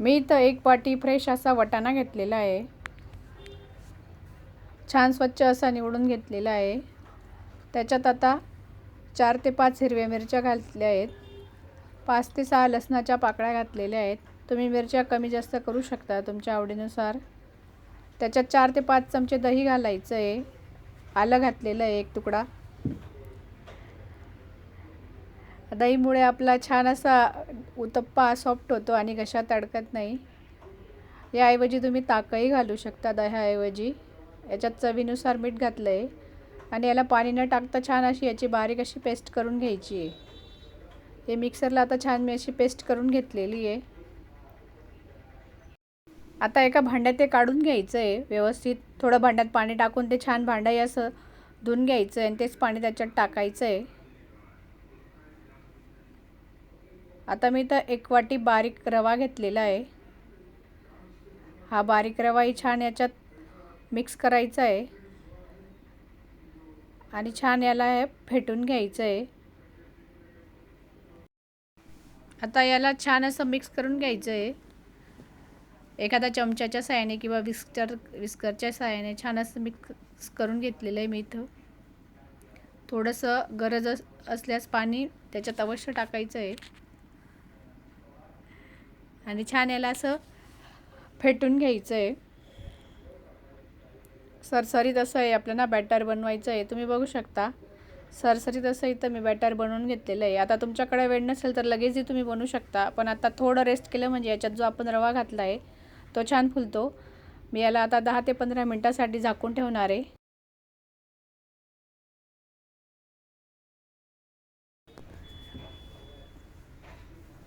मी इथं एक वाटी फ्रेश असा वटाणा घेतलेला आहे. छान स्वच्छ असा निवडून घेतलेला आहे. त्याच्यात आता चार ते पाच हिरव्या मिरच्या घातल्या आहेत. पाच ते सहा लसणाच्या पाकळ्या घातलेल्या आहेत. तुम्ही मिरच्या कमी जास्त करू शकता तुमच्या आवडीनुसार. त्याच्यात चार ते पाच चमचे दही घालायचं आहे. आलं घातलेलं आहे एक तुकडा. दहीमुळे आपला छान असा उत्तप्पा सॉफ्ट होतो आणि घशात अडकत नाही. याऐवजी तुम्ही ताकही घालू शकता दह्याऐवजी. याच्यात चवीनुसार मीठ घातलं आहे आणि याला पाणी न टाकता छान अशी याची बारीक अशी पेस्ट करून घ्यायची आहे. हे मिक्सरला आता छान मी अशी पेस्ट करून घेतलेली आहे. आता एका भांड्यात ते काढून घ्यायचं आहे व्यवस्थित थोडं भांड्यात पाणी टाकून ते छान भांडंही असं धुवून घ्यायचं आहे आणि तेच पाणी त्याच्यात टाकायचं आहे आता मी तर एक वाटी बारीक रवा घेतलेला आहे. हा बारीक रवाही छान याच्यात मिक्स करायचा आहे. आणि छान याला हे फेटून घ्यायचं आहे. आता याला छान असं मिक्स करून घ्यायचं आहे. एखाद्या चमच्याच्या साहाय्याने किंवा विस्कर विस्करच्या साहाय्याने छान असं मिक्स करून घेतलेलं आहे मी इथं. थोडंसं गरज अस असल्यास पाणी त्याच्यात अवश्य टाकायचं आहे. आणि छान याला असं फेटून घ्यायचं आहे सरसरीत असं आहे आपल्याला बॅटर बनवायचं आहे. तुम्ही बघू शकता. सरसरीत असं इथं मी बॅटर बनवून घेतलेलं आहे. आता तुमच्याकडे वेळ नसेल तर लगेचही तुम्ही बनवू शकता. पण आता थोडं रेस्ट केलं म्हणजे याच्यात जो आपण रवा घातला आहे तो छान फुलतो. मी याला आता दहा ते पंधरा मिनटासाठी झाकून ठेवणार आहे.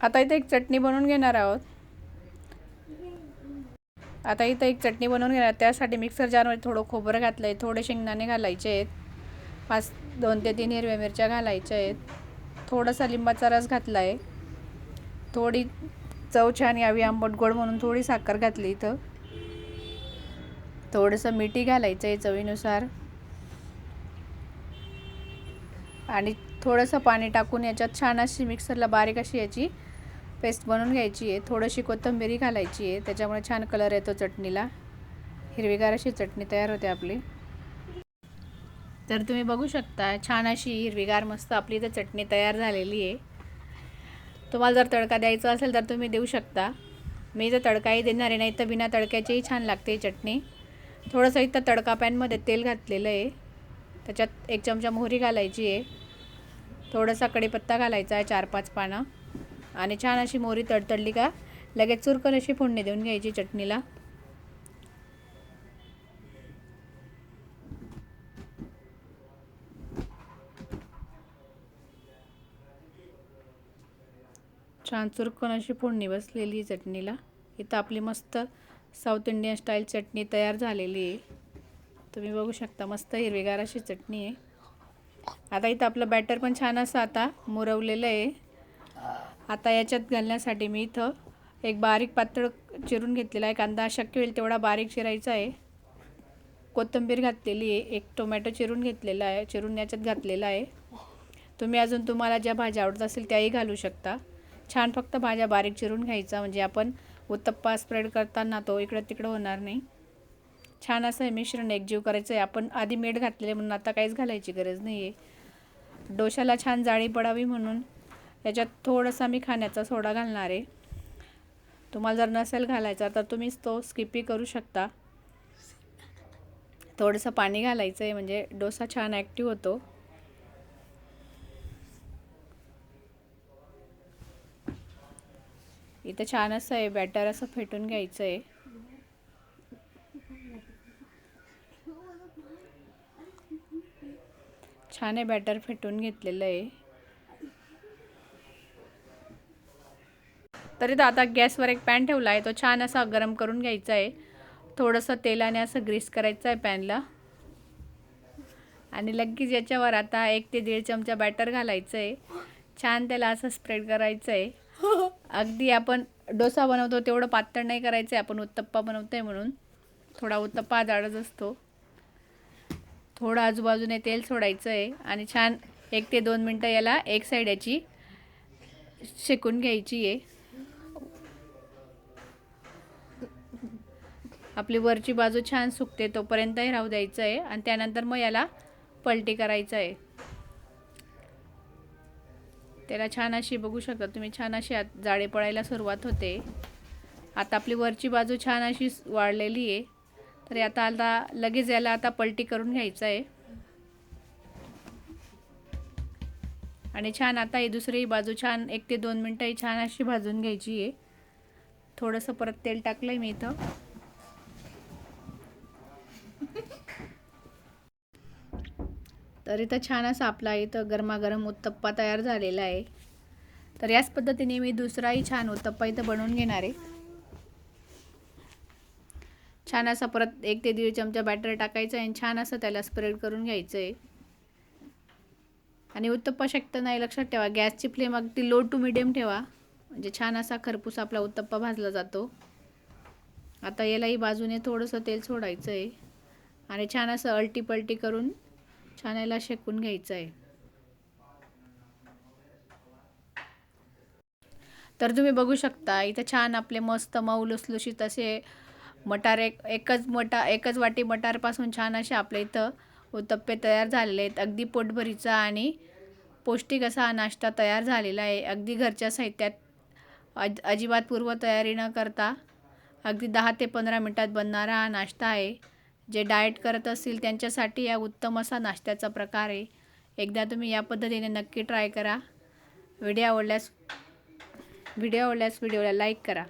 आता इथे एक चटणी बनवून घेणार आहोत. आता इथं एक चटणी बनवून घेणार. त्यासाठी मिक्सर जारमध्ये थोडं खोबरं घातलं आहे थोडे शेंगदाणे घालायचे आहेत. पाच दोन ते तीन हिरव्या मिरच्या घालायच्या आहेत. थोडासा लिंबाचा रस घातला आहे थोडी चव छान यावी आंबट गोड म्हणून थोडी साखर घातली इथं. थोडंसं मिठी घालायचं आहे चवीनुसार. आणि थोडंसं पाणी टाकून याच्यात छान अशी मिक्सरला बारीक अशी याची पेस्ट बनवून घ्यायची आहे. थोडीशी कोथिंबिरी घालायची आहे. त्याच्यामुळे छान कलर येतो चटणीला. हिरवीगार अशी चटणी तयार होते आपली. तर तुम्ही बघू शकता छान अशी हिरवीगार मस्त आपली इथं चटणी तयार झालेली आहे. तुम्हाला जर तडका द्यायचा असेल तर तुम्ही देऊ शकता. मी इथं तडकाही देणार आहे नाही तर बिना तडक्याचीही छान लागते चटणी. थोडंसं इथं तडका पॅनमध्ये तेल घातलेलं आहे. त्याच्यात एक चमचा मोहरी घालायची आहे. थोडासा कढीपत्ता घालायचा आहे चार पाच पानं. आणि छान अशी मोहरी तडतडली का लगेच चुरकन अशी फोडणी देऊन घ्यायची चटणीला. छान चुरकन अशी फोडणी बसलेली चटणीला. इथं आपली मस्त साऊथ इंडियन स्टाईल चटणी तयार झालेली आहे. तुम्ही बघू शकता मस्त हिरवीगार अशी चटणी आहे. आता इथं आपलं बॅटर पण छान असं आता मुरवलेलं आहे. आता याच्यात घालण्यासाठी मी इथं एक बारीक पातळ चिरून घेतलेला आहे. कांदा शक्य होईल तेवढा बारीक चिरायचा आहे. कोथिंबीर घातलेली आहे. एक टोमॅटो चिरून घेतलेला आहे. चिरून याच्यात घातलेला आहे. तुम्ही अजून तुम्हाला ज्या भाज्या आवडत असेल त्याही घालू शकता. छान फक्त भाज्या बारीक चिरून घ्यायचा म्हणजे आपण उत्तप्पा स्प्रेड करताना तो इकडं तिकडं होणार नाही. छान असं हे मिश्रण एकजीव करायचं आहे आपण आधी मीठ घातलेले म्हणून आता काहीच घालायची गरज नाही आहे डोशाला छान जाळी पडावी म्हणून याच्यात थोडासा मी खाण्याचा सोडा घालणार आहे. तुम्हाला जर नसेल घालायचा तर तुम्हीच तो स्किपही करू शकता. थोडंसं पाणी घालायचं आहे म्हणजे डोसा छान ॲक्टिव्ह होतो. इथं छान असं आहे बॅटर असं फेटून घ्यायचं आहे छान आहे बॅटर फेटून घेतलेलं आहे. तरी तर आता गॅसवर एक पॅन ठेवला आहे. तो छान असा गरम करून घ्यायचा आहे. थोडंसं तेलाने असं ग्रीस करायचं आहे पॅनला. आणि लगेच याच्यावर आता एक ते दीड चमचा बॅटर घालायचं आहे. छान त्याला असं स्प्रेड करायचं आहे. अगदी आपण डोसा बनवतो तेवढं पातळ नाही करायचं आहे. आपण उत्तप्पा बनवतो आहे म्हणून. थोडा उत्तप्पा जाडच असतो. थोडं आजूबाजूने तेल सोडायचं आहे. आणि छान एक ते दोन मिनटं याला एक साईड याची शेकून घ्यायची आहे. आपली वरची बाजू छान सुकते तोपर्यंतही राहू द्यायचं आहे आणि त्यानंतर मग याला पलटी करायचं आहे त्याला छान अशी बघू शकता तुम्ही छान अशी आत जाळे पळायला सुरुवात होते. आता आपली वरची बाजू छान अशी वाढलेली आहे. तर आता आता लगेच याला आता पलटी करून घ्यायचं आहे आणि छान आता ही दुसरी बाजू छान एक ते दोन मिनटं ही छान अशी भाजून घ्यायची आहे. थोडंसं परत तेल टाकलं आहे मी इथं. तर इथं छान असं आपला इथं गरमागरम उत्तप्पा तयार झालेला आहे. तर याच पद्धतीने मी दुसराही छान उत्तप्पा इथं बनवून घेणार आहे. छान असा परत एक ते दीड चमचा बॅटर टाकायचं आहे आणि छान असं त्याला स्प्रेड करून घ्यायचं आहे आणि उत्तप्पा शक्य नाही लक्षात ठेवा गॅसची फ्लेम अगदी लो टू मिडियम ठेवा. म्हणजे छान असा खरपूस आपला उत्तप्पा भाजला जातो. आता यालाही बाजूने थोडंसं तेल सोडायचं आहे आणि छान असं अलटी पलटी करून छान याला शेकून घ्यायचं आहे तर तुम्ही बघू शकता इथं छान आपले मस्त मऊ लुसलुशीत असे मटार एक एकच मटा एकच वाटी मटारपासून छान असे आपल्या इथं उत्तप्पे तयार झालेले आहेत. अगदी पोटभरीचा आणि पौष्टिक असा हा नाश्ता तयार झालेला आहे. अगदी घरच्या साहित्यात अज अजिबात पूर्वतयारी न करता अगदी दहा ते पंधरा मिनटात बनणारा हा नाश्ता आहे. जे डाएट करत असतील त्यांच्यासाठी या उत्तम असा नाश्त्याचा प्रकार आहे. एकदा तुम्ही या पद्धतीने नक्की ट्राय करा. व्हिडिओ आवडल्यास व्हिडिओ आवडल्यास व्हिडिओला लाईक करा.